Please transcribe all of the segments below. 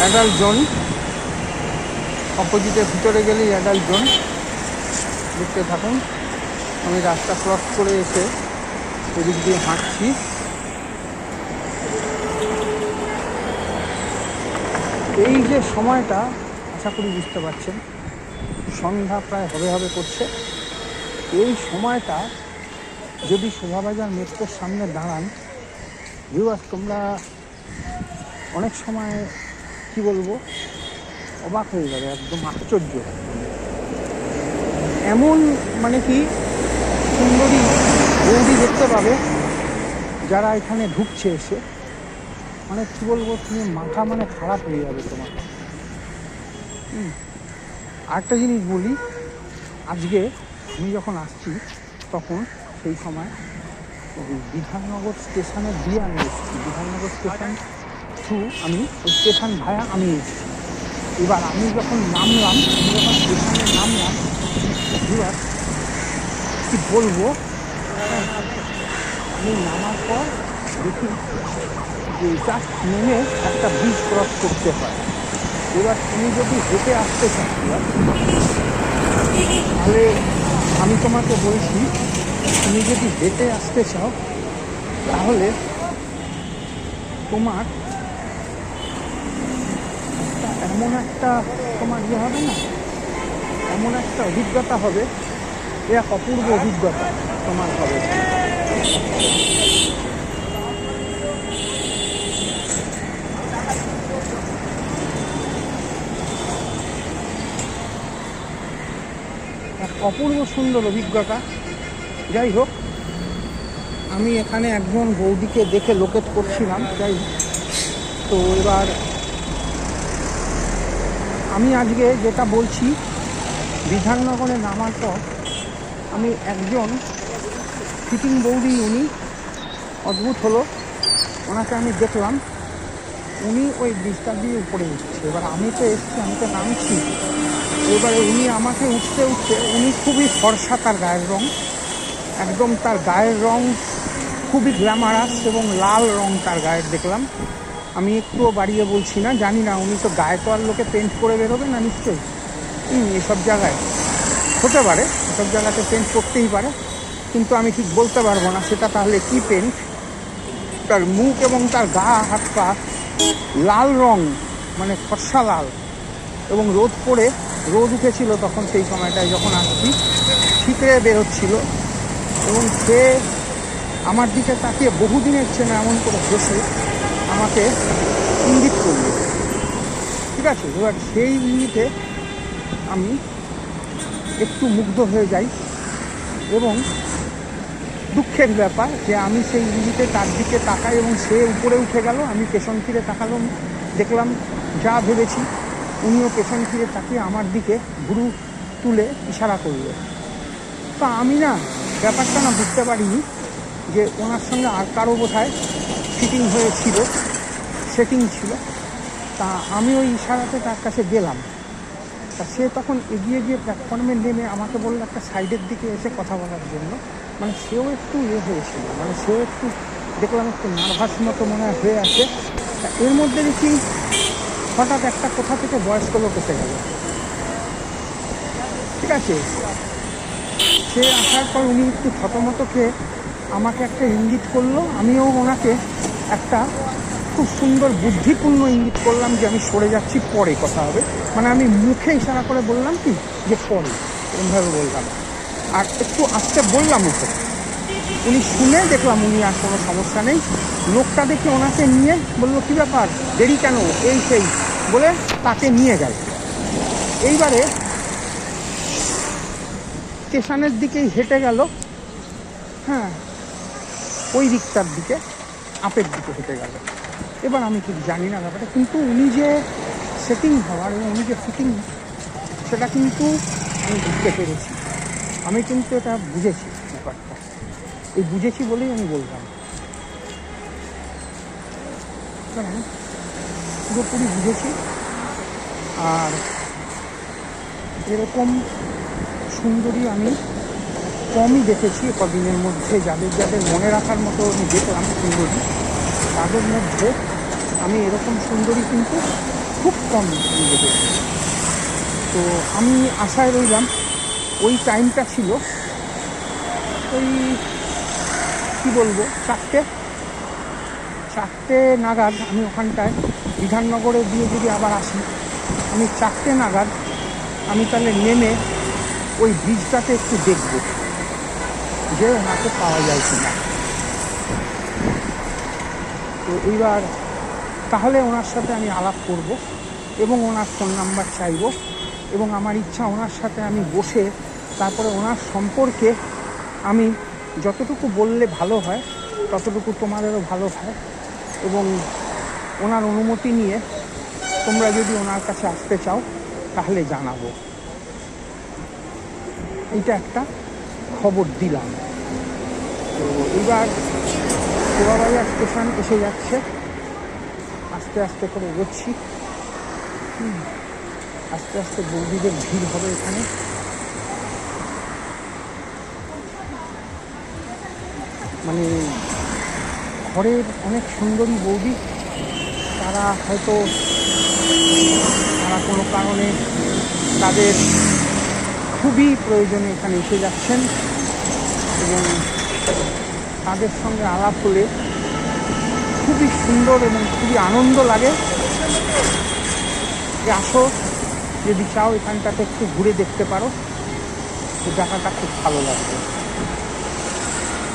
Adult zone অপোজিটের ভিতরে গেলেই adult zone দেখতে থাকুন, আমি রাস্তা ক্রস করে এসে এদিক দিয়ে হাঁটছি। এই যে সময়টা, আশা করি বুঝতে পারছেন, সন্ধ্যা প্রায় হবে হবে করছে। এই সময়টা, যদি শোভাবাজার মেট্রোর সামনে দাঁড়ান ভিউয়ার্স তোমরা অনেক সময় কি বলব? অবাক হয়ে যাবে, একদম আশ্চর্য। এমন মানে কি, সুন্দরী বৌদি দেখতে পাবে যারা এখানে ঢুকছে এসে। মানে কি বলব, তুমি মাথা মানে খারাপ হয়ে যাবে তোমার। আরেকটা জিনিস বলি, আজকে আমি যখন আসছি, তখন সেই সময় বিধাননগর স্টেশনে দিয়ে আমি এসেছি। বিধাননগর স্টেশন থ্রু আমি স্টেশন ভায়া আমি এবার আমি যখন নামলাম, আমি যখন স্টেশনে নামলাম, এবার কি বলব? আমি নামার পর দেখি যে জাস্ট নেমে একটা ব্রিজ ক্রস করতে হয়। এবার তুমি যদি হেঁটে আসতে চাও, তাহলে আমি তোমাকে বলছি, তুমি যদি হেঁটে আসতে চাও, তাহলে তোমার এমন একটা তোমার ইয়ে হবে না? এমন একটা অভিজ্ঞতা হবে, এক অপূর্ব অভিজ্ঞতা তোমার হবে। এক অপূর্ব সুন্দর অভিজ্ঞতা। যাই হোক, আমি এখানে একজন বৌদিকে দেখে লোকেট করছিলাম, যাই তো এবার আমি আজকে যেটা বলছি, বিধাননগরে নামার পর আমি একজন ফিটিং বৌদি, উনি অদ্ভুত হলো। ওনাকে আমি দেখলাম। উনি ওই ব্রিজটা দিয়ে উপরে উঠছে। এবার আমি তো এসছি, আমি তো নামছি। এবারে উনি আমাকে উঠতে উঠতে উনি খুবই ফর্সা তার গায়ের রং। একদম তার গায়ের রং খুবই গ্ল্যামারাস এবং লাল রং তার গায়ের দেখলাম। আমি একটুও বাড়িয়ে বলছি না জানি না উনি তো গায়ে তো আর লোকে পেন্ট করে বেরোবে না নিশ্চয়ই? হুম, এসব জায়গায়। হতে পারে এসব জায়গাতে পেন্ট করতেই পারে কিন্তু আমি ঠিক বলতে পারব না সেটা তাহলে কি পেন্ট তার মুখ এবং তার গা হাত পা লাল রং মানে ফর্সা লাল। এবং রোদ পড়ে রোদ উঠেছিল তখন সেই সময়টায় যখন আসছি ঠিকরে বেরোচ্ছিল। এবং সে আমার দিকে তাকিয়ে বহুদিনের চেনা এমন করে হেসে আমাকে ইঙ্গিত করল। ঠিক আছে, এবার সেই ইঙ্গিতে আমি একটু মুগ্ধ হয়ে যাই এবং দুঃখের ব্যাপার যে আমি সেই ইঙ্গিতে তার দিকে তাকাই এবং সে উপরে উঠে গেল। আমি পেছন ফিরে তাকালাম, দেখলাম যা ভেবেছি, উনিও পেছন ফিরে তাকিয়ে আমার দিকে গুরু তুলে ইশারা করল। তা আমি না, ব্যাপারটা না বুঝতে পারিনি যে ওনার সঙ্গে আর কারও বোধহয় ফিটিং হয়েছিল সেটিং ছিল, তা আমি ওই ইশারাতে তার কাছে গেলাম। তা সে তখন এগিয়ে গিয়ে প্ল্যাটফর্মে নেমে আমাকে বলল, একটা সাইডের দিকে এসে কথা বলার জন্য। মানে সেও একটু ইয়ে হয়েছিল মানে সেও একটু দেখলাম একটু নার্ভাস মতো মনে হয় আছে। তা এর মধ্যে দেখি হঠাৎ একটা কোথা থেকে বয়স্ক লোক এসে গেল। ঠিক আছে? সে আসার পর উনি একটু থতমত খেয়ে আমাকে একটা ইঙ্গিত করল, আমিও ওনাকে একটা খুব সুন্দর বুদ্ধিপূর্ণ ইঙ্গিত করলাম যে আমি সরে যাচ্ছি পরে কথা হবে। মানে আমি মুখে ইশারা করে বললাম কি? যে পরে, এরমভাবে বললাম। আর একটু আসতে বললাম ওকে। উনি শুনে দেখলাম উনি আর কোনো সমস্যা নেই। লোকটা দেখে ওনাকে নিয়ে বলল, কী ব্যাপার? দেরি কেন? এই সেই। বলে তাকে নিয়ে গেল। এইবারে স্টেশনের দিকেই হেঁটে গেল। হ্যাঁ ওই দিকটার দিকে। আপের দিকে হেঁটে গেল। এবার আমি ঠিক জানি না ব্যাপারটা, কিন্তু উনি যে সেটিং হওয়ার এবং উনি যে ফিটিং সেটা কিন্তু আমি বুঝতে পেরেছি। আমি কিন্তু এটা বুঝেছি ব্যাপারটা। এই বুঝেছি বলেই আমি বললাম। কারণ পুরোপুরি বুঝেছি। আর এরকম সুন্দরী আমি কমই দেখেছি, কদিনের মধ্যে যাদের যাদের মনে রাখার মতো আমি দেখলাম সুন্দরী, তাদের মধ্যে আমি এরকম সুন্দরী কিন্তু খুব কম নেবে তো আমি আশায় রইলাম, ওই টাইমটা ছিল, ওই কী বলব, চারটে চারটে নাগাদ আমি ওখানটায় বিধাননগরে দিয়ে যদি আবার আসি, আমি চারটে নাগাদ আমি তাহলে নেমে ওই ব্রিজটাতে একটু দেখব। যে ওনাকে পাওয়া যায় কিনা তো এইবার তাহলে ওনার সাথে আমি আলাপ করব এবং ওনার ফোন নাম্বার চাইব এবং আমার ইচ্ছা ওনার সাথে আমি বসে তারপরে ওনার সম্পর্কে আমি যতটুকু বললে ভালো হয়, ততটুকু তোমাদেরও ভালো হয় এবং ওনার অনুমতি নিয়ে তোমরা যদি ওনার কাছে আসতে চাও, তাহলে জানাব। এটা একটা। খবর দিলাম। তো এবার কোয়াবাজার স্টেশন এসে যাচ্ছে। আস্তে আস্তে করে এগোচ্ছি। আস্তে আস্তে বৌদিদের ভিড় হবে এখানে। মানে ঘরের অনেক সুন্দরী বৌদি, তারা হয়তো তারা কোনো কারণে তাদের খুবই প্রয়োজনে এখানে এসে যাচ্ছেন। এবং তাদের সঙ্গে আলাপ হলে খুবই সুন্দর এবং খুবই আনন্দ লাগে। যে আসো, যদি চাও এখানটাতে একটু ঘুরে দেখতে পারো। এই জায়গাটা খুব ভালো লাগবে।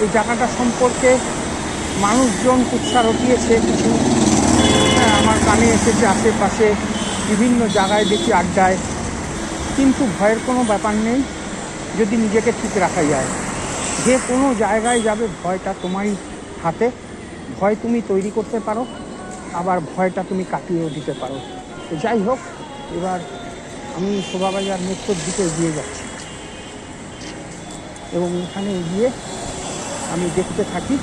এই জায়গাটা সম্পর্কে মানুষজন কুৎসা রটিয়েছে কিছু। হ্যাঁ আমার কানে এসেছে আশেপাশে বিভিন্ন জায়গায় দেখি আড্ডায়। কিন্তু ভয়ের কোনো ব্যাপার নেই, যদি নিজেকে ঠিক রাখা যায়। যে কোনো জায়গায় যাবে, ভয়টা তোমারই হাতে। ভয় তুমি তৈরি করতে পারো, আবার ভয়টা তুমি কাটিয়েও দিতে পারো। তো যাই হোক, এবার আমি শোভাবাজার মেট্রোর দিকে এগিয়ে যাচ্ছি। এবং এখানে গিয়ে আমি দেখতে থাকি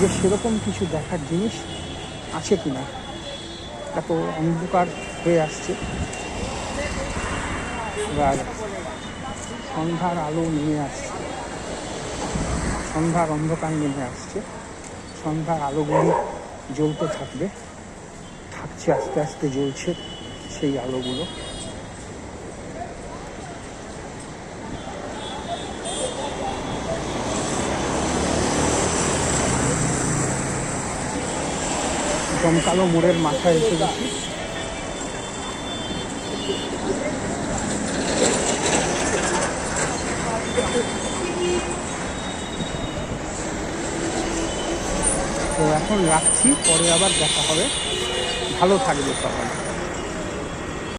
যে সেরকম কিছু দেখার জিনিস আছে কি না এত অন্ধকার হয়ে আসছে। এবার সন্ধ্যার আলো নেমে আসছে। সন্ধ্যার অন্ধকার নেমে আসছে। সন্ধ্যার আলোগুলো জ্বলতে থাকবে। থাকছে আস্তে আস্তে জ্বলছে সেই আলোগুলো। জমকালো মোড়ের মাথায় এসে গেছি তো এখন রাখছি পরে আবার দেখা হবে। ভালো থাকবে সবাই।